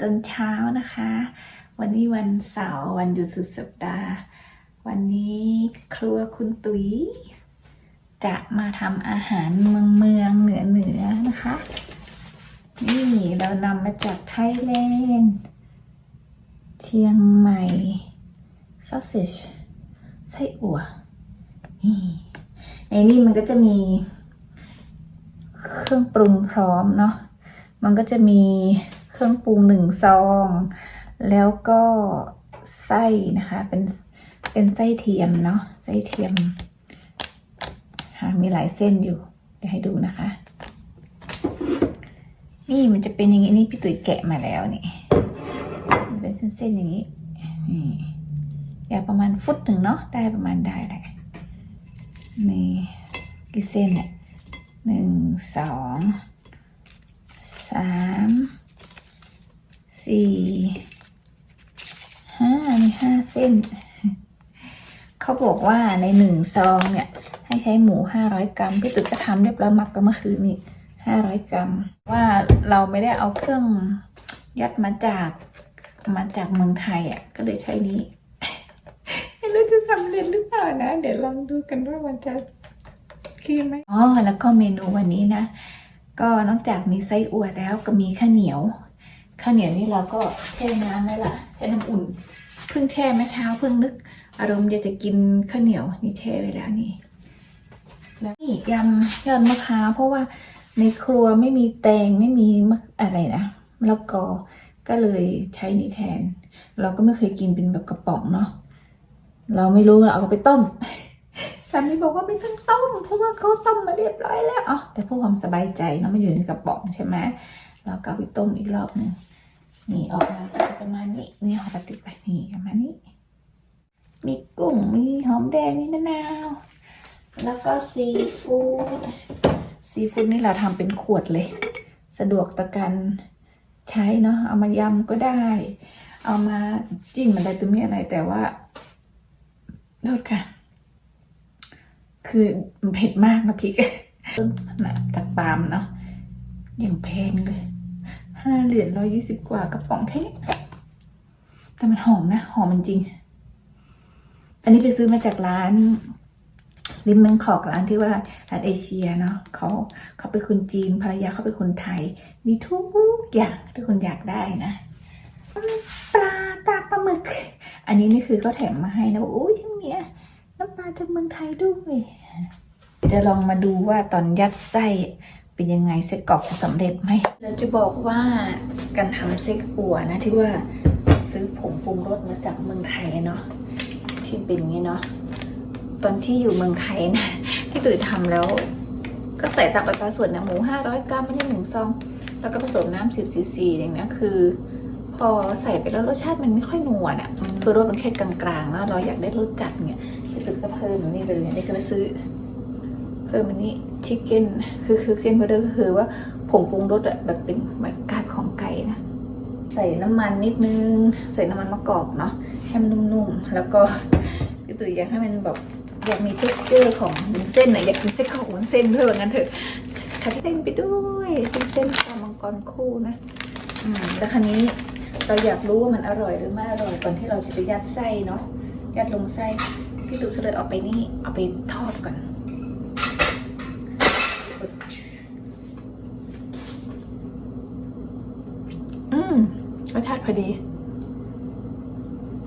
ตอนเช้านะคะ วันนี้วันเสาร์วันหยุดสุดสัปดาห์ วันนี้ครัวคุณตุ๋ย จะมาทำอาหารเมืองเมืองเหนือเหนือนะคะ นี่เรานำมาจากไทยแลนด์เชียงใหม่ sausage ไส้อั่วนี่ในนี้มันก็จะมีเครื่องปรุงพร้อมเนาะมันก็จะมี เครื่องปรุงหนึ่งซอง แล้วก็ไส้นะคะ เป็นเป็นไส้เทียมเนาะไส้เทียมค่ะมีหลายเส้นอยู่ เดี๋ยวให้ดูนะคะ นี่มันจะเป็นอย่างนี้นี่พี่ตุ๋ยแกะมาแล้วนี่มันเป็นเส้นๆอย่างนี้นี่ยาวประมาณฟุตหนึ่งเนาะได้ประมาณได้แหละนี่กี่เส้นเนี่ยหนึ่งสองสาม สี่ห้ามีห้าเส้น เขาบอกว่าในหนึ่งซองเนี่ย ให้ใช้หมูห้าร้อยกรัมพี่ตุ๊กก็ทำเรียบร้อยหมักกันเมื่อคืนนี้ห้าร้อยกรัม ว่าเราไม่ได้เอาเครื่องยัดมาจากมาจากเมืองไทยอะ ก็เลยใช้นี้ไม่รู้จะสำเร็จหรือเปล่านะ เดี๋ยวลองดูกันว่ามันจะคือไหมอ๋อแล้วก็เมนูวันนี้นะ ก็นอกจากมีไส้อั่วแล้วก็มีข้าวเหนียว ข้าวเหนียวนี่เราก็แช่น้ำไว้ละแช่น้ำอุ่นเพิ่งแช่เมื่อเช้าเพิ่งนึก อารมณ์อยากจะกินข้าวเหนียวนี่แช่ไว้แล้วนี่แล้วนี่ยำยอดมะพร้าวเพราะว่าในครัวไม่มีแตงไม่มีมะอะไรนะมะละกอก็เลยใช้นี้แทน เราก็ไม่เคยกินเป็นแบบกระป๋องเนาะเราไม่รู้เราเอาไปต้มสามีบอกว่าไม่ต้องต้มเพราะว่าเขาต้มมาเรียบร้อยแล้วอ๋อแต่เพื่อความสบายใจเนาะไม่อยู่ในกระป๋องใช่ไหม เราก็เอาไปต้มอีกรอบหนึ่งนี่ออกมาก็จะประมาณนี้นี่หอมปฏิไปนี่ประมาณนี้ มีกุ้งมีหอมแดงมีมะนาว แล้วก็ซีฟู้ดซีฟู้ดนี่เราทำเป็นขวดเลย สะดวกต่อการใช้เนาะเอามายำก็ได้ เอามาจิ้มอะไรตัวนี้อะไรแต่ว่าโทษค่ะ คือเผ็ดมากนะพริกต้นหนักตักปามเนาะอย่างแพงเลย ห้าเหรียญร้อยยี่สิบกว่ากระป๋องแค่นี้แต่มันหอมนะ หอมจริง อันนี้ไปซื้อมาจากร้านริมเมืองขอกร้านที่ว่าร้านเอเชียเนาะเขาเขาเป็นคนจีนภรรยาเขาเป็นคนไทย มีทุกอย่างที่คนอยากได้นะปลาตาปลาหมึก อันนี้นี่คือก็แถมมาให้นะโอ้ยที่เนี้ยน้ำปลาจากเมืองไทยด้วยจะลองมาดูว่าตอนยัดไส้ เป็นยังไงเส้กรอกจะสำเร็จไหมเราจะบอกว่าการทำเส้อั่วนะที่ว่าซื้อผงปรุงรสมาจากเมืองไทยเนาะที่เป็นงี้เนาะตอนที่อยู่เมืองไทยนะที่ตื่นทำแล้ว ก็ใส่ตับอัตราส่วนนะหมูห้าร้อยกรัมไม่ใช่หนึ่งซอง แล้วก็ผสมน้ำสิบซีซีอย่างนี้คือ พอใส่ไปแล้วรสชาติมันไม่ค่อยนัวอะคือรสมันแค่กลางๆแล้วเราอยากได้รสจัดเนี่ยที่สุดก็เพิ่มนี่เลยนนี้ก็ไปซื้อ เพิ่มอันนี้ชิคเก้นคือคือเก้นพอเดอร์ก็คือว่าผงปรุงรสอะแบบเป็นแบบกากของไก่นะใส่น้ำมันนิดนึง ใส่น้ำมันมะกอกเนาะให้มันนุ่มๆแล้วก็พี่ตุ๋ยอยากให้มันแบบอยากมี t e x t อร์ของวุ้นเส้นหน่อยอยากกินเส้นของวุ้นเส้นด้วยว่างั้นเถอะใช้เส้นไปด้วยเป็นเส้นปลามังกรคู่นะอืมแล้วคราวนี้เราอยากรู้ว่ามันอร่อยหรือไม่อร่อยก่อนที่เราจะไปยัดไส้เนาะยัดลงไส้พี่ตุ๊กก็เลยเอาไปนี่เอาไปทอดก่อน อืม รสชาติพอดี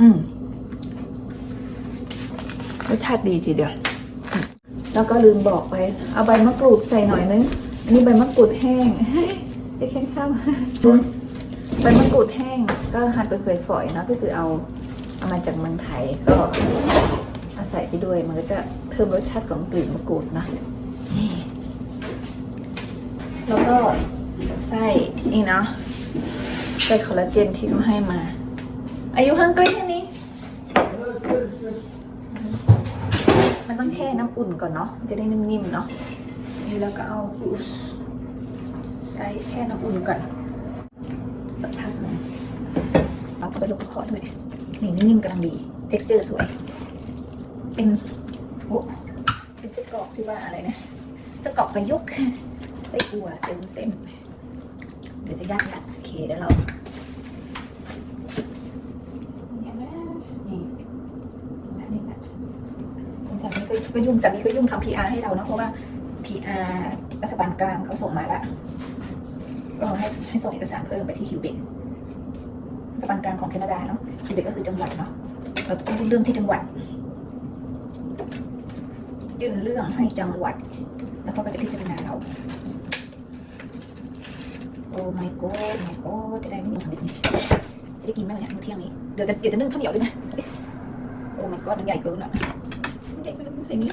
อืมรสชาติดีทีเดียวอืมแล้วก็ลืมบอกไป เอาใบมะกรูดใส่หน่อยนึง อันนี้ใบมะกรูดแห้งไอ้แค่ข้าวใบมะกรูดแห้ง ก็หั่นเป็นฝอยๆเนาะก็คือเอาเอามาจากเมืองไทยก็เอาใส่ไปด้วย มันก็จะเพิ่มรสชาติของกลิ่นมะกรูดนะนี่แล้วก็ไส้นี่เนาะ ไส้คอลลาเจนที่เขาให้มา อายุฮังกรีอันนี้ มันต้องแช่น้ำอุ่นก่อนเนาะจะได้นิ่มๆเนาะนี่แล้วก็เอาใส่แช่น้ำอุ่นก่อนสักพักหนึงเอาเข้าไปลงกระเพาะด้วยนี่นิ่มๆกำลังดี texture สวย เป็นโอ้เป็นสกรอกที่ว่าอะไรนะสกรอกประยุกต์ไส้อัวเส้นเส้นเดี๋ยวจะยัดยัดโอเคเดี๋ยวเรา ก็ยุ่งสามีก็ยุ่งทำ PR ให้เราเนาะเพราะว่า PR รัฐบาลกลางเขาส่งมาละก็ให้ให้ส่งเอกสารเพิ่มไปที่คิวเบกรัฐบาลกลางของแคนาดาเนาะคิวเบกก็คือจังหวัดเนาะเราต้องยื่นเรื่องที่จังหวัดยื่นเรื่องให้จังหวัด แล้วเขาก็จะพิจารณาเราโอ้ my god my god จะได้ไม่มีสำเร็จนี่จะได้กินไหมเนี่ยมื้อเที่ยงนี้เดี๋ยวจะเดี๋ยวจะนึ่งข้าวเหนียวด้วยนะโอ้ my god มันใหญ่เกินอะ ใหญ่เกินใส่นี้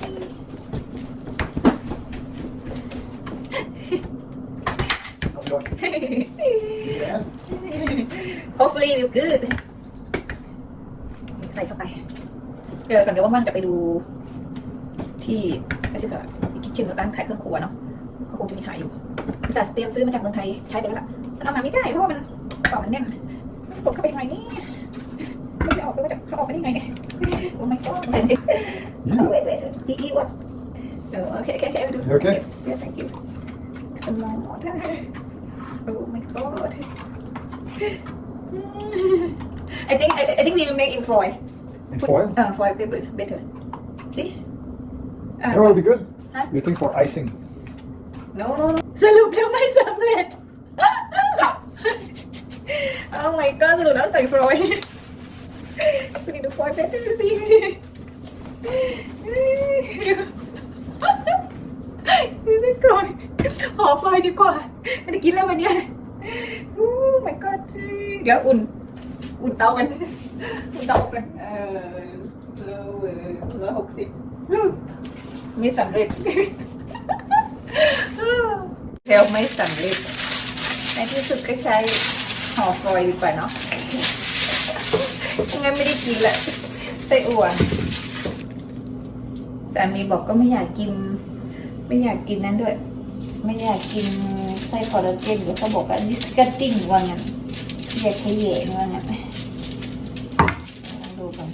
I'm not. Yeah. hopefully will good ใส่เข้าไปเดี๋ยวสันเดี๋ยวว่างจะไปดูที่ไม่ใช่ค่ะคิทเช่นร้านขายเครื่องครัวเนาะก็คงจะมีขายอยู่อุตส่าห์เตรียมซื้อมาจากเมืองไทยใช้ไปแล้วล่ะมันเอามาไม่ได้เพราะว่ามันกล่องมันแน่นกดเข้าไปยังไงนี่ไม่ได้ออกไปว่าจะเขาออกไปได้ไงโอ้ my god เอาเวทเวทดีอีวะเออโอเคโอเคโอเคไปดู You okay? Yes, thank you. Some more water. Oh my god. I think I, I think we will make in foil. In foil? Uh, foil paper better. See? Uh, That will be good. Huh? You think for icing? no no no. สรุปแล้วไม่สำเร็จ oh my god สรุปแล้วใส่ฟอยล์ We need to foil better see นี่ จะก่อนห่อไฟดีกว่าไม่ได้กินแล้ววันเนี้ยโอ้ my god เดี๋ยวอุ่น อุ่นเตากัน อุ่นเตากัน เออโลเออร้อยหกสิบไม่สำเร็จเทลไม่สำเร็จ ในที่สุดก็ใช้ห่อฟอยดีกว่าเนาะงั้นไม่ได้กินละไส้อั่ว สามีบอกก็ไม่อยากกิน ไม่อยากกินนั้นด้วย ไม่อยากกินไส้คอลลาเจนเดี๋ยวเขาบอกว่า disgusting ว่างั้นอยากขยะว่างั้นลองดูกัน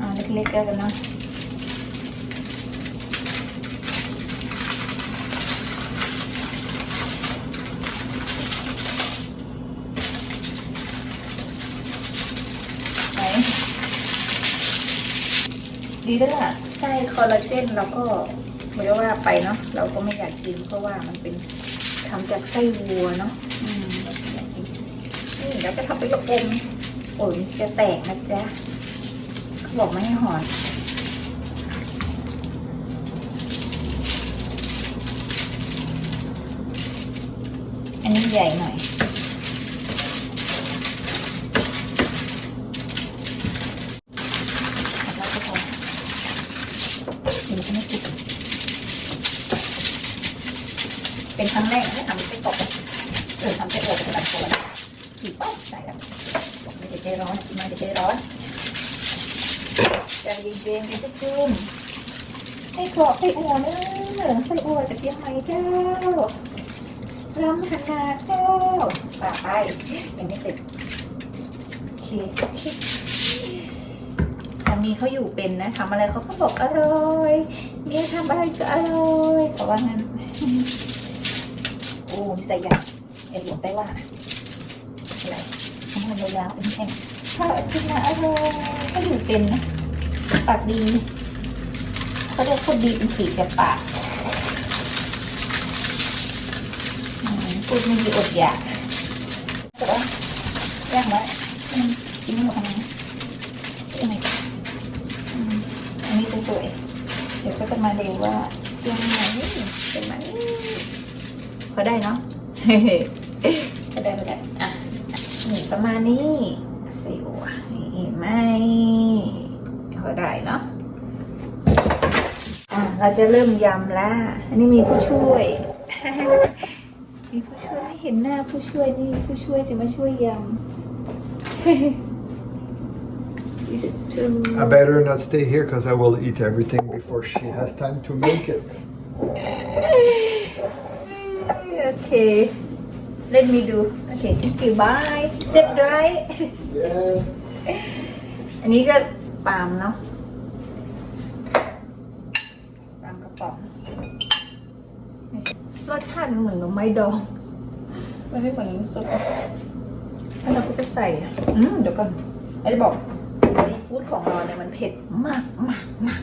อ่าเล็กๆแล้วกันเนาะไหน ดีด้วยล่ะไส้คอลลาเจนเราก็ไม่ได้ว่าไปเนาะเราก็ไม่อยากกินเพราะว่ามันเป็นทำจากไส้วัวเนาะอืมเราไม่อยากกินนี่เราจะทำเป็นระอมโอ้ยจะแตกนะจ๊ะเขาบอกไม่ให้หอนอันนี้ใหญ่หน่อย เราก็พอเดี๋ยวจะไม่ติดเป็น ครั้งแรกนะที่ทำเป็นตกเออทำเป็นโอบแบบโคนขีดป๊อกใส่แล้วบไม่ได้ใจร้อนไม่ได้ใจร้อนใจเย็นๆเป็นจุ่มให้กรอบให้อัวเนอะให้อัวจะเตรียมไหมเจ้ารำหันนาเจ้าป่าไปยังไม่เสร็จโอเคสามีเขาอยู่เป็นนะทำอะไรเขาก็บอกอร่อยเนี่ยทำอะไรก็อร่อยเขาว่างั้น ยาวๆเป็นแท่งข้าวกินนะอร่อยเขาอยู่เป็นนะปากดีเขาเรียกคนดีเป็นสีแก่ปากพูดไม่ดีอดอยากแต่ว่ายากไหมกินไม่หมดทำไมใช่ไหมอันนี้จะสวย เดี๋ยวก็จะมาดูว่ายังไงเป็นไหม พอได้เนาะพอได้พอได้อะนี่ประมาณนี้สิวเห็นไหมพอได้เนาะอะเราจะเริ่มยำแล้วอันนี้มีผู้ช่วย มีผู้ช่วยไม่เห็นหน้าผู้ช่วยนี่ผู้ช่วยจะมาช่วยยำ It's too I better not stay here because I will eat everything before she has time to make it. Okay let me do okay thank you bye set right Yes. อันนี้ก็ปาล์มเนาะปาล์มกระป๋องรสชาติมันเหมือนหน่อไม้ดอง มันไม่เหมือนซุปแล้วเราก็จะใส่อืมเดี๋ยวก่อนไอ้จะบอกซีฟู้ดของเราเนี่ยมันเผ็ดมากมากมาก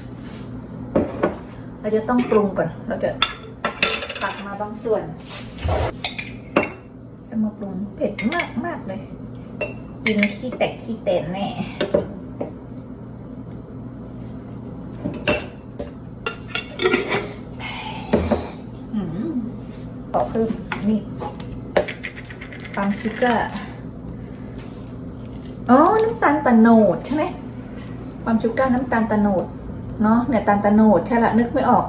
เราจะต้องปรุงก่อน เราจะตักมาบางส่วนจะ มาปรุงเผ็ดมากมากเลย กินขี้แตกขี้เตนแน่อืมขอเพิ่มนี่ปังชูการ์อ๋อ น้ำตาลตะโนดใช่ไหมปังชูการน้ำตาลตะโนดเนาะเนี่ยตาลตะโนดใช่ละนึกไม่ออก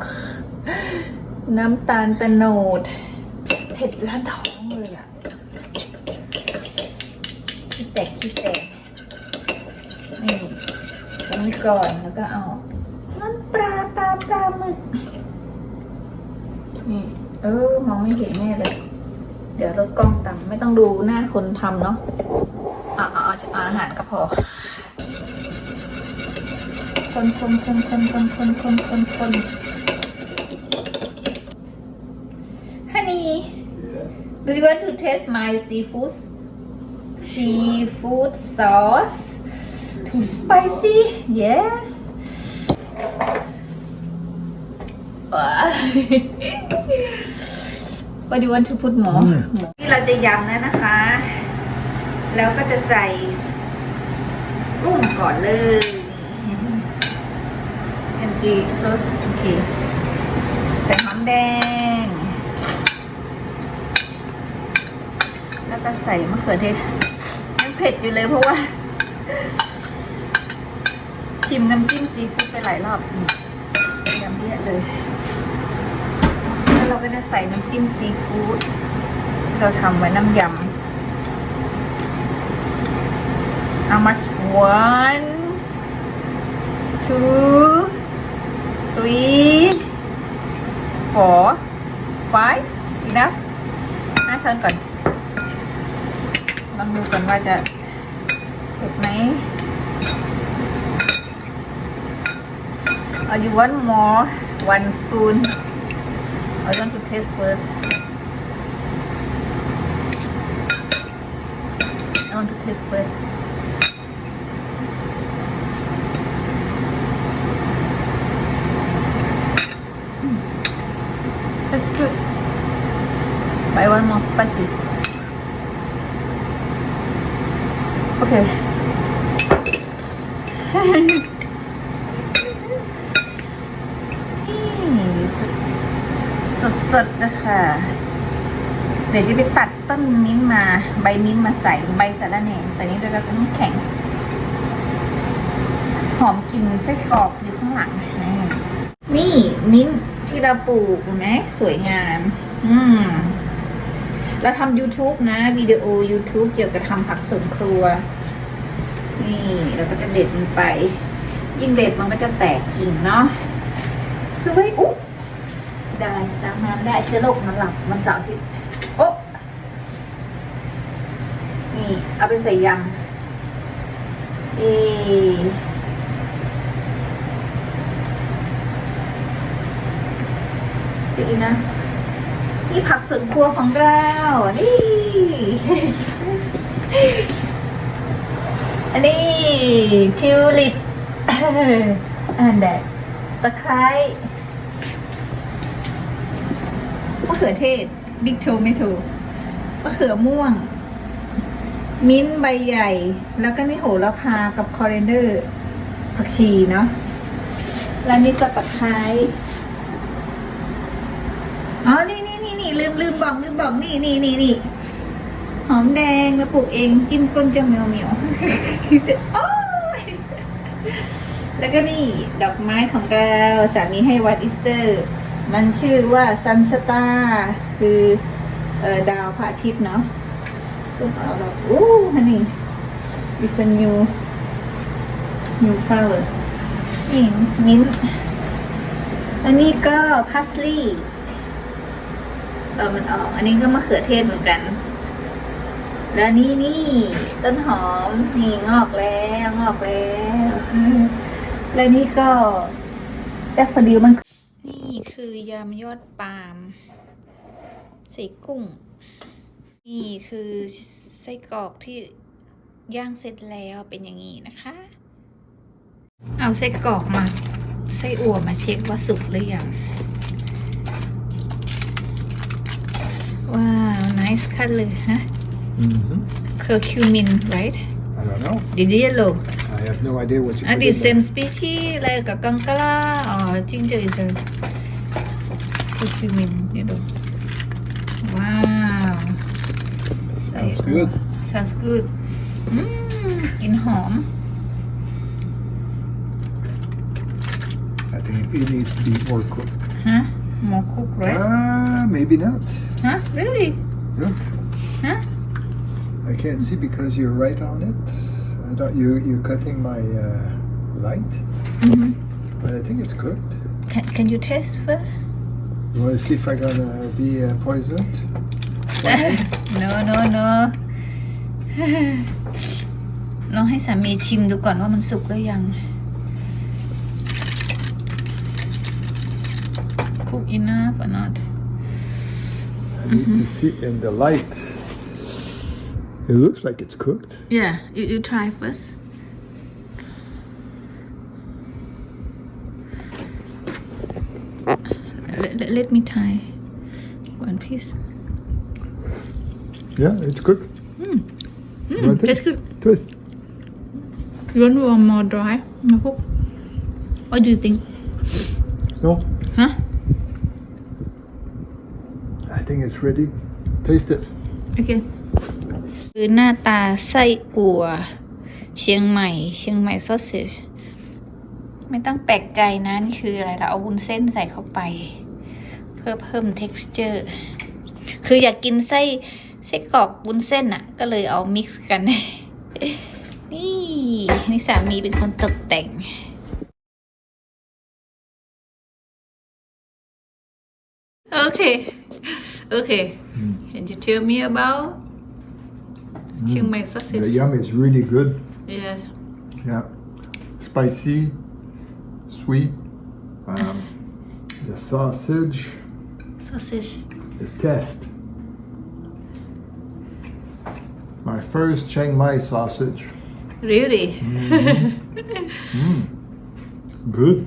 น้ำตาลตะโนดเผ็ดล้านท้องเลยอะ ตกขี้แตกนี่ตรงนี้ก่อนแล้วก็เอาน้ำปลาตาปลาหมึกนี่เออมองไม่เห็นแน่เลย เดี๋ยวลดกล้องต่ำไม่ต้องดูหน้าคนทำเนาะอะเอาเอาเอาอาหารก็พอ คนคนคนคนคนคนคนคนคน Honey do you want to taste my seafood seafood sauce too spicy yes ว้า What do you want to put more อืมที่เราจะยำแล้วนะคะ แล้วก็จะใส่กุ้งก่อนเลยเอ็นจีโรสโอเคใส่หอมแดง แล้วก็ใส่มะเขือเทศยัง เผ็ดอยู่เลยเพราะว่าชิมน้ำจิ้มซีฟู้ดไปหลายรอบอืมยำเลียเลย แล้วเราก็จะใส่น้ำจิ้มซีฟู้ดที่เราทำไว้น้ำยำเอามา one two three four five enough ห้าช้อนก่อน ลองดูก่อนว่าจะเผ็ดไหม Or you want more one spoon I want to taste first I want to taste first Mm. That's good but I want more spicy okay สดๆนะคะ เดี๋ยวจะไปตัดต้นมิ้นมา ใบมิ้นมาใส่ใบสะระแหน่แต่นี้เราจะต้องแข็ง หอมกลิ่นไส้กรอกอยู่ข้างหลัง นี่มิ้นท์ที่เราปลูกเห็นไหมสวยงาม อืม เราทำ YouTube นะวิดีโอ YouTube เกี่ยวกับทำผักสวนครัว นี่เราก็จะเด็ดมันไป ยิ่งเด็ดมันก็จะแตกกิ่งเนาะสวยอุ๊บได้ตามน้ำได้เชื้อโรคมันหลับมันเสาร์อาทิตย์โอ๊ะนี่เอาไปใส่ยำเอจีนะ นี่ผักสวนครัวของเรา นี่ อันนี้ทิวลิปอันแดดตะไคร้มะเขือเทศ บิ๊กโชไม่ถูกมะเขือม่วง มิ้นท์ใบใหญ่ แล้วก็นี่โหระพากับคอเรนเดอร์ ผักชีเนาะ แล้วนี่ก็ตะไคร้ อ๋อ นี่นี่นี่นี่ ลืมลืมบอกลืมบอกนี่นี่นี่นี่หอมแดงเราปลูกเองจิ้มก้นจะเหมียวเหมียวโอ้ยแล้วก็นี่ดอกไม้ของเราสามีให้วันอีสเตอร์ มันชื่อว่าซันสตาคือเออดาวพระอาทิตย์เนาะก็เอาเราโอ้ฮันนี่ is a new new flower นี่มิ้นอันนี้ก็พัสลีย์ เออมันออก อันนี้ก็มะเขือเทศเหมือนกัน แล้วนี่นี่ต้นหอมนี่งอกแล้วงอกแล้ว แล้วนี่ก็แดฟดิลมัน นี่คือยำยอดปาล์มใส่กุ้ง นี่คือแซส้กรอกที่ย่างเสร็จแล้วเป็นอย่างนี้นะคะ เอาไส้กรอกมาไส้อั่วมาเช็คว่าสุกหรือยัง Wow, nice color, huh? Mm-hmm. Curcumin, right? I don't know. The yellow. I have no idea what you Are the same species like a kankara or ginger is a curcumin, you know. Wow. Sounds so, good. Sounds good. Hmm, in home. I think it needs to be more cooked. Huh? more cook right Ah, maybe not. ฮะ really Look, ฮะ I can't see because you're right on it. I don't. You you're cutting my uh, light, Mhm. but I think it's cooked. can, can you taste first You want to see if I'm gonna be uh, poisoned? no no no ลองให้สามีชิมดูก่อนว่ามันสุกหรือยัง cook enough or not I need to see in the light. It looks like it's cooked. yeah you, you try first let, let, me try one piece Yeah, it's cooked. mm. Mm, want that's it? good Twist. you want one more dry no what do you think No, think it's ready. Taste it. โอเคคือหน้าตาไส้อั่ว เชียงใหม่ เชียงใหม่ซอสเซจไม่ต้องแปลกใจนะ นี่คืออะไรเราเอาวุ้นเส้นใส่เข้าไป เพื่อเพิ่ม texture คืออยากกินไส้ไส้กรอกวุ้นเส้นอะก็เลยเอา mix กัน นี่ นี่สามีเป็นคนตกแต่ง Okay. Okay. Mm. Can you tell me about mm. chiang sausage? The yum is really good. Yes. Yeah. Spicy, sweet. Um, the sausage. Sausage. The test. My first Chiang Mai sausage. Really? Mm -hmm. mm. Good.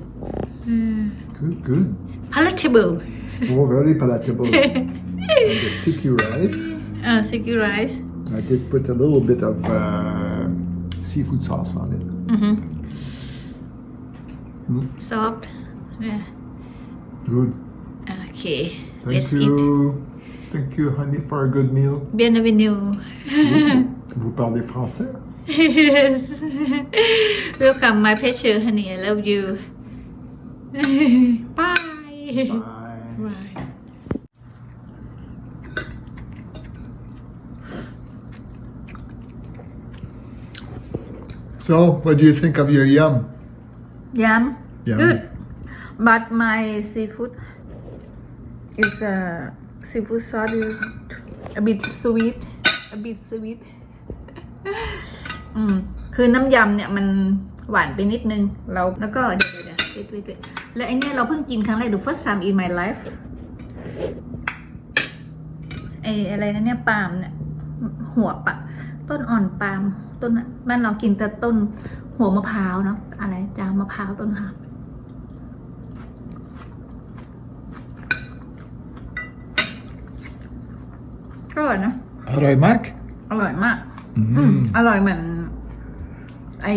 Hmm. Good, good. Palatable. Oh, very palatable. and the sticky rice. uh, sticky rice I did put a little bit of uh, seafood sauce on it. mm-hmm. Mm. soft yeah Good. okay Thank let's you. eat Thank you, honey, for a good meal. bienvenue Vous parlez français? yes welcome my pleasure honey I love you bye Bye. Bye So, what do you think of your yum? Yum. Yum. Good. But my seafood is a seafood sauce is a bit sweet. A bit sweet. อืมคือน้ำยำเนี่ยมันหวานไปนิดนึง เราแล้วก็เดี๋ยวเดี๋ยวเดี๋ยว wait wait wait และไอเนี่ยเราเพิ่งกินครั้งแรกดู first time in my life ไออะไรนะเนี่ยปาล์มเนี่ยหัวปะต้นอ่อนปาล์มต้นน่ะบ้านเรากินแต่ต้นหัวมะพร้าวเนาะอะไรจางมะพร้าวต้นหางก็อร่อยนะ Alright, Mac? อร่อยมาก Mm. อืมอร่อยเหมือน ไอ้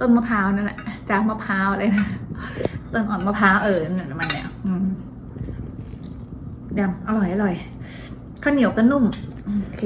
ต้นมะพร้าวนั่นแหละจางมะพร้าวอะไรนะ ต้นอ่อนมะพร้าวเออเนี่ยมันเนี่ยดำอร่อยอร่อยข้าวเหนียวก็นุ่มโอเค